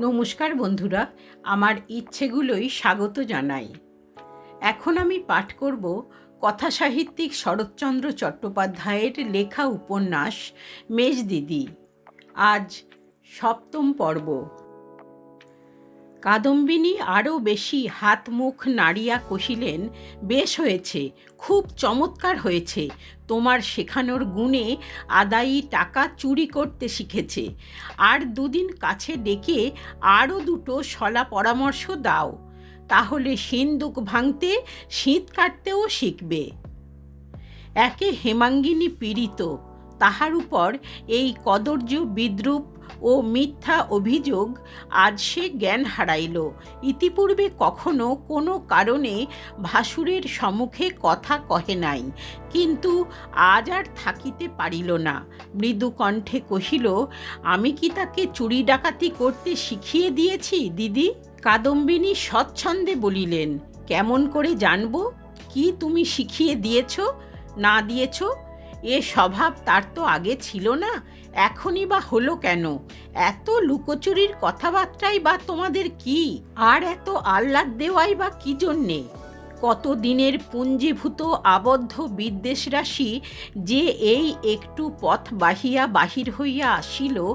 নমস্কার বন্ধুরা, আমার ইচ্ছেগুলোই স্বাগত জানাই। এখন আমি পাঠ করব কথা সাহিত্যিক শরৎচন্দ্র চট্টোপাধ্যায়ের লেখা উপন্যাস মেজদিদি আজ সপ্তম পর্ব। কাদম্বিনী আরও বেশি হাত মুখ নাড়িয়া কষিলেন বেশ হয়েছে, খুব চমৎকার হয়েছে। তোমার শেখানোর গুণে আদায়ী টাকা চুরি করতে শিখেছে। আর দুদিন কাছে ডেকে আরও দুটো শলা পরামর্শ দাও। তাহলে সিন্দুক ভাঙতে শীত কাটতেও শিখবে। একে হেমাঙ্গিনী পীড়িত। তাহার উপর এই কদর্য বিদ্রুপ ও মিথ্যা অভিযোগ আজ সে জ্ঞান হারাইল। ইতিপূর্বে কখনো কোনো কারণে ভাসুরের সম্মুখে কথা কহে নাই, কিন্তু আজ আর থাকিতে পারিল না। মৃদু কণ্ঠে কহিল, আমি কি তাকে চুরি ডাকাতি করতে শিখিয়ে দিয়েছি, দিদি? কাদম্বিনী স্বচ্ছন্দে বলিলেন, কেমন করে জানব? কি তুমি শিখিয়ে দিয়েছ, না দিয়েছ? এ স্বভাব তার তো আগে ছিল না, এখনই বা হলো কেন? এত লুকোচুরির কথাবার্তাই বা তোমাদের কি? আর এত আহ্লাদ দেওয়াই বা কি জন্যে? কত দিনের পুঞ্জীভূত আবদ্ধ বিদ্বেষ রাশি যে এই একটু পথ বাহিয়া বাহির হইয়া আসিল,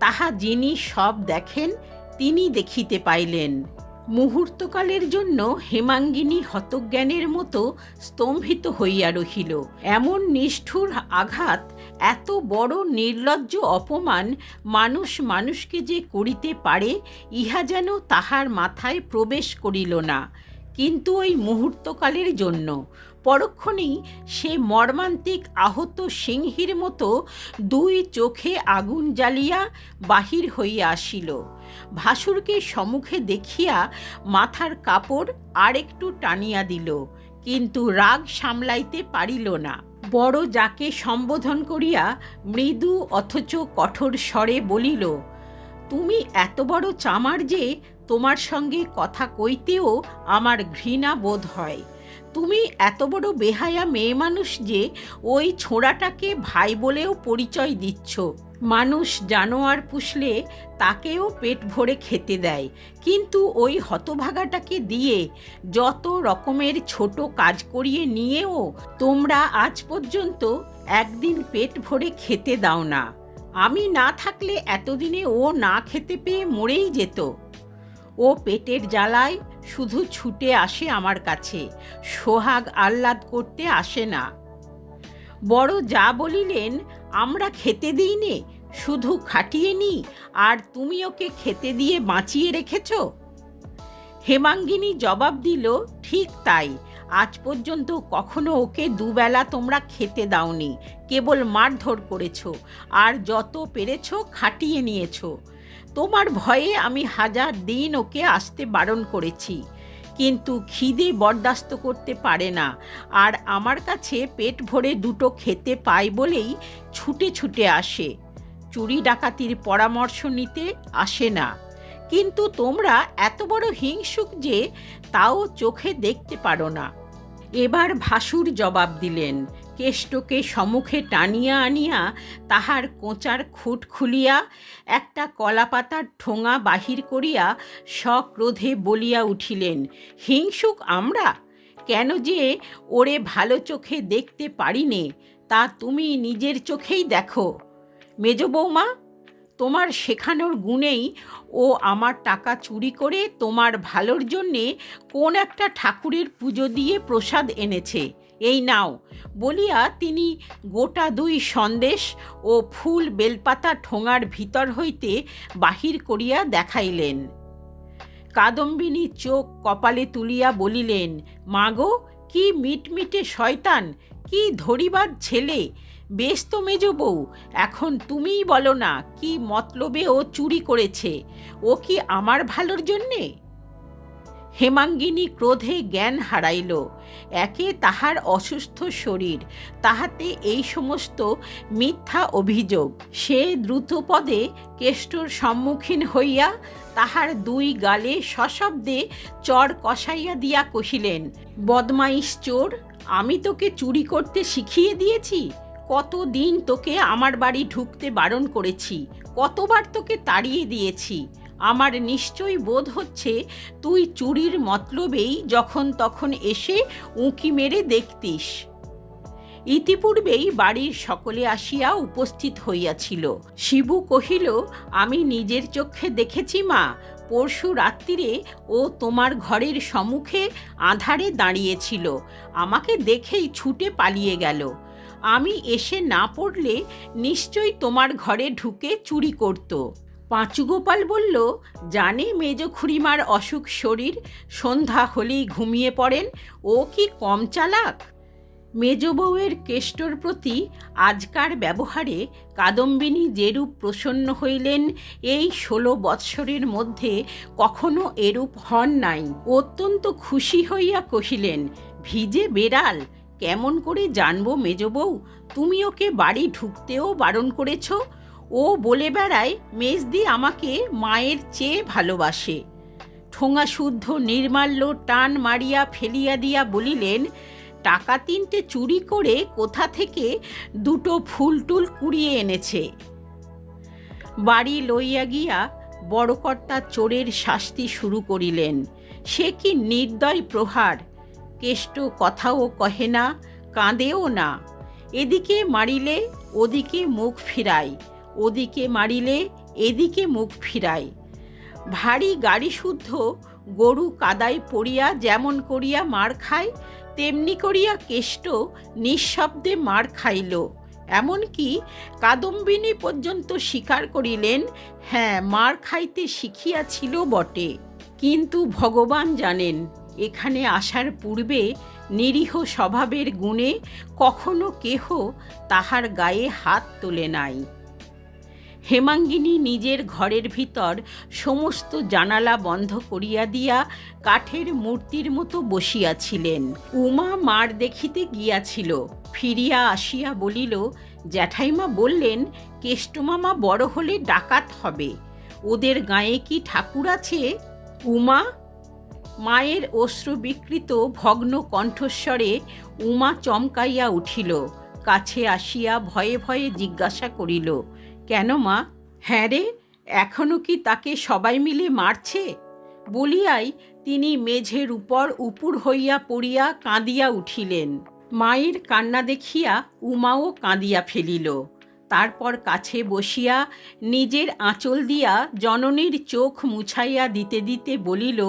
তাহা যিনি সব দেখেন তিনি দেখিতে পাইলেন। মুহূর্তকালের জন্য হেমাঙ্গিনী হতজ্ঞানের মতো স্তম্ভিত হইয়া রহিল। এমন নিষ্ঠুর আঘাত, এত বড় নির্লজ্জ অপমান মানুষ মানুষকে যে করিতে পারে, ইহা যেন তাহার মাথায় প্রবেশ করিল না। কিন্তু ওই মুহূর্তকালের জন্য পরক্ষণেই সে মর্মান্তিক আহত সিংহীর মতো দুই চোখে আগুন জ্বালিয়া বাহির হইয়া আসিল। ভাসুরকে সম্মুখে দেখিয়া মাথার কাপড় আরেকটু টানিয়া দিল, কিন্তু রাগ সামলাইতে পারিল না। বড় যাকে সম্বোধন করিয়া মৃদু অথচ কঠোর স্বরে বলিল, তুমি এত বড় চামার যে তোমার সঙ্গে কথা কইতেও আমার ঘৃণা বোধ হয়। তুমি এত বড় বেহায়া মেয়ে মানুষ যে ওই ছোঁড়াটাকে ভাই বলেও পরিচয় দিচ্ছ। মানুষ জানোয়ার পুষলে তাকেও পেট ভরে খেতে দেয়। কিন্তু ওই হতভাগাটাকে দিয়ে যত রকমের ছোট কাজ করিয়ে নিয়েও তোমরা আজ পর্যন্ত একদিন পেট ভরে খেতে দাও না। আমি না থাকলে এতদিনে ও না খেতে পেয়ে মরেই যেত। ও পেটের জ্বালায় শুধু ছুটে আসে আমার কাছে, সোহাগ আহ্লাদ করতে আসে না। বড় যা বলিলেন, আমরা খেতে দিই নে, শুধু খাটিয়ে নি আর তুমি ওকে খেতে দিয়ে বাঁচিয়ে রেখেছ? হেমাঙ্গিনী জবাব দিল, ঠিক তাই, আজ পর্যন্ত কখনো ওকে দুবেলা তোমরা খেতে দাওনি, কেবল মারধর করেছ, আর যত পেরেছ খাটিয়ে নিয়েছো। তোমার ভয়ে আমি হাজার দিন ওকে আসতে বারণ করেছি। কিন্তু খিদে বরদাস্ত করতে পারে না। আর আমার কাছে পেট ভরে দুটো খেতে পায় বলেই ছুটে ছুটে আসে। চুরি ডাকাতির পরামর্শ নিতে আসে না। কিন্তু তোমরা এত বড় হিংসুক যে তাও চোখে দেখতে পারো না। এবার ভাসুর জবাব দিলেন কেষ্টকে সমুখে টানিয়া আনিয়া তাহার কোঁচার খুঁট খুলিয়া, একটা কলাপাতার ঠোঙা বাহির করিয়া সক্রোধে বলিয়া উঠিলেন, হিংসুক আমরা? কেন যে ওরে ভালো চোখে দেখতে পারিনে, তা তুমি নিজের চোখেই দেখো। মেজ বৌমা, তোমার শেখানোর গুণেই ও আমার টাকা চুরি করে তোমার ভালোর জন্যে কোন একটা ঠাকুরের পুজো দিয়ে প্রসাদ এনেছে। এই নাও। বলিয়া তিনি গোটা দুই সন্দেশ ও ফুল বেলপাতা ঠোঙার ভিতর হইতে বাহির করিয়া দেখাইলেন। কাদম্বিনী চোখ কপালে তুলিয়া বলিলেন, মাগো, কি মিটমিটে শয়তান, কি ধরিবার ছেলে? বেশ তো মেজ বউ, এখন তুমিই বলো না, কি মতলবে ও চুরি করেছে? ও কি আমার ভালোর জন্যে? হেমাঙ্গিনী ক্রোধে জ্ঞান হারাইল। একে তাহার অসুস্থ শরীর, তাহাতে এই সমস্ত মিথ্যা অভিযোগ। সে দ্রুতপদে কেষ্টর সম্মুখীন হইয়া তাহার দুই গালে সশব্দে চর কষাইয়া দিয়া কহিলেন, বদমাইশ চোর, আমি তোকে চুরি করতে শিখিয়ে দিয়েছি? কতদিন তোকে আমার বাড়ি ঢুকতে বারণ করেছি? কতবার তোকে তাড়িয়ে দিয়েছি? আমার নিশ্চয়ই বোধ হচ্ছে তুই চুরির মতলবেই যখন তখন এসে উঁকি মেরে দেখতিস। ইতিপূর্বেই বাড়ির সকলে আসিয়া উপস্থিত হইয়াছিল। শিবু কহিল, আমি নিজের চক্ষে দেখেছি মা, পরশু রাত্রিরে ও তোমার ঘরের সম্মুখে আধারে দাঁড়িয়েছিল, আমাকে দেখেই ছুটে পালিয়ে গেল। আমি এসে না পড়লে নিশ্চয়ই তোমার ঘরে ঢুকে চুরি করত। পাঁচুগোপাল বলল, জানে মেজ খুড়িমার অসুখ শরীর, সন্ধ্যা হলেই ঘুমিয়ে পড়েন, ও কি কম চালাক? মেজ বউয়ের কেষ্টর প্রতি আজকার ব্যবহারে কাদম্বিনী যেরূপ প্রসন্ন হইলেন, এই ষোলো বৎসরের মধ্যে কখনো এরূপ হন নাই। অত্যন্ত খুশি হইয়া কহিলেন, ভিজে বেড়াল, কেমন করে জানব মেজ বউ? তুমি ওকে বাড়ি ঢুকতেও বারণ করেছ? ও বলে বেড়ায়, মেজদি আমাকে মায়ের চেয়ে ভালোবাসে। ঠোঙা শুদ্ধ নির্মাল্য টান মারিয়া ফেলিয়া দিয়া বলিলেন, টাকা তিনটে চুরি করে কোথা থেকে দুটো ফুল টুল কুড়িয়ে এনেছে? বাড়ি লইয়া গিয়া বড়কর্তা চোরের শাস্তি শুরু করিলেন। সে কি নির্দয় প্রহার? কেষ্ট কথাও কহে না, কাঁদেও না। এদিকে মারিলে, ওদিকে মুখ ফিরাই ওদিকে মারিলে, এদিকে মুখ ফিরায়। ভারী গাড়ি শুদ্ধ, গরু কাদায় পড়িয়া যেমন করিয়া মার খায়, তেমনি করিয়া কেষ্ট নিঃশব্দে মার খাইল। এমনকি কাদম্বিনী পর্যন্ত স্বীকার করিলেন হ্যাঁ মার খাইতে শিখিয়াছিল বটে। কিন্তু ভগবান জানেন, এখানে আসার পূর্বে নিরীহ স্বভাবের গুণে কখনো কেহ তাহার গায়ে হাত তোলে নাই। হেমাঙ্গিনী নিজের ঘরের ভিতর সমস্ত জানালা বন্ধ করিয়া দিয়া কাঠের মূর্তির মতো বসিয়াছিলেন। উমা মার দেখিতে গিয়াছিল, ফিরিয়া আসিয়া বলিল, জ্যাঠাইমা বললেন, কেষ্টমামা বড় হলে ডাকাত হবে। ওদের গায়ে কি ঠাকুর আছে? উমা? মায়ের অশ্রুবিকৃত ভগ্ন কণ্ঠস্বরে উমা চমকাইয়া উঠিল, কাছে আসিয়া ভয়ে ভয়ে জিজ্ঞাসা করিল কেন মা? হ্যাঁ রে এখনও কি তাকে সবাই মিলে মারছে? বলিয়াই তিনি মেঝের উপর উপুর হইয়া পড়িয়া কাঁদিয়া উঠিলেন। মায়ের কান্না দেখিয়া উমাও কাঁদিয়া ফেলিল। তারপর কাছে বসিয়া নিজের আঁচল দিয়া জননীর চোখ মুছাইয়া দিতে দিতে বলিল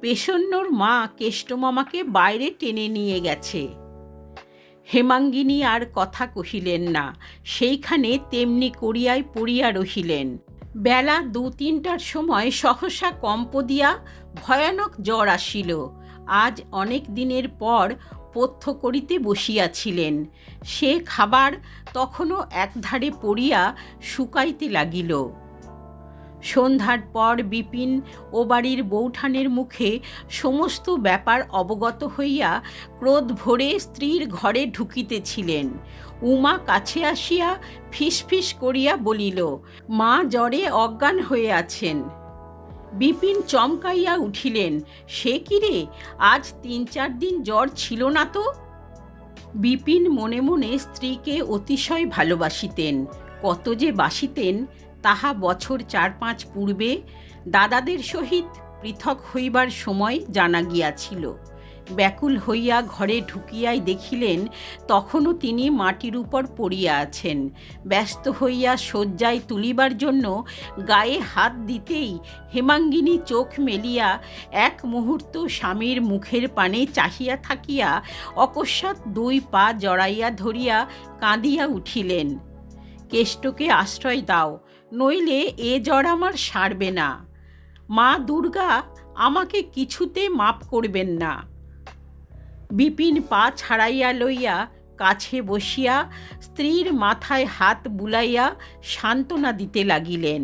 পেশন্যর মা কেষ্টমামাকে বাইরে টেনে নিয়ে গেছে। হেমাঙ্গিনী আর কথা কহিলেন না। সেইখানে তেমনি করিয়াই পড়িয়া রহিলেন। বেলা দু তিনটার সময় সহসা কম্প দিয়া ভয়ানক জ্বর আসিল। আজ অনেক দিনের পর পথ্য করিতে বসিয়াছিলেন। সে খাবার তখনও একধারে পড়িয়া শুকাইতে লাগিল। সন্ধ্যার পর বিপিন ও বাড়ির বৌঠানের মুখে সমস্ত ব্যাপার অবগত হইয়া ক্রোধ ভরে স্ত্রীর ঘরে ঢুকিতেছিলেন। উমা কাছে আসিয়া ফিসফিস করিয়া বলিল, মা জ্বরে অজ্ঞান হয়ে আছেন। বিপিন চমকাইয়া উঠিলেন, সে কিরে আজ তিন চার দিন জ্বর ছিল না তো? বিপিন মনে মনে স্ত্রীকে অতিশয় ভালোবাসিতেন, কত যে বাসিতেন তাহা বছর চার পাঁচ পূর্বে দাদাদের সহিত পৃথক হইবার সময় জানা গিয়াছিল। ব্যাকুল হইয়া ঘরে ঢুকিয়াই দেখিলেন, তখনও তিনি মাটির উপর পড়িয়া আছেন। ব্যস্ত হইয়া শয্যায় তুলিবার জন্য গায়ে হাত দিতেই হেমাঙ্গিনী চোখ মেলিয়া এক মুহূর্ত স্বামীর মুখের পানে চাহিয়া থাকিয়া অকস্মাৎ দুই পা জড়াইয়া ধরিয়া কাঁদিয়া উঠিলেন। কেষ্টকে আশ্রয় দাও নইলে এ জ্বর আমার সারবে না। মা দুর্গা, আমাকে কিছুতে মাপ করবেন না। বিপিন পা ছাড়াইয়া লইয়া কাছে বসিয়া স্ত্রীর মাথায় হাত বুলাইয়া সান্ত্বনা দিতে লাগিলেন।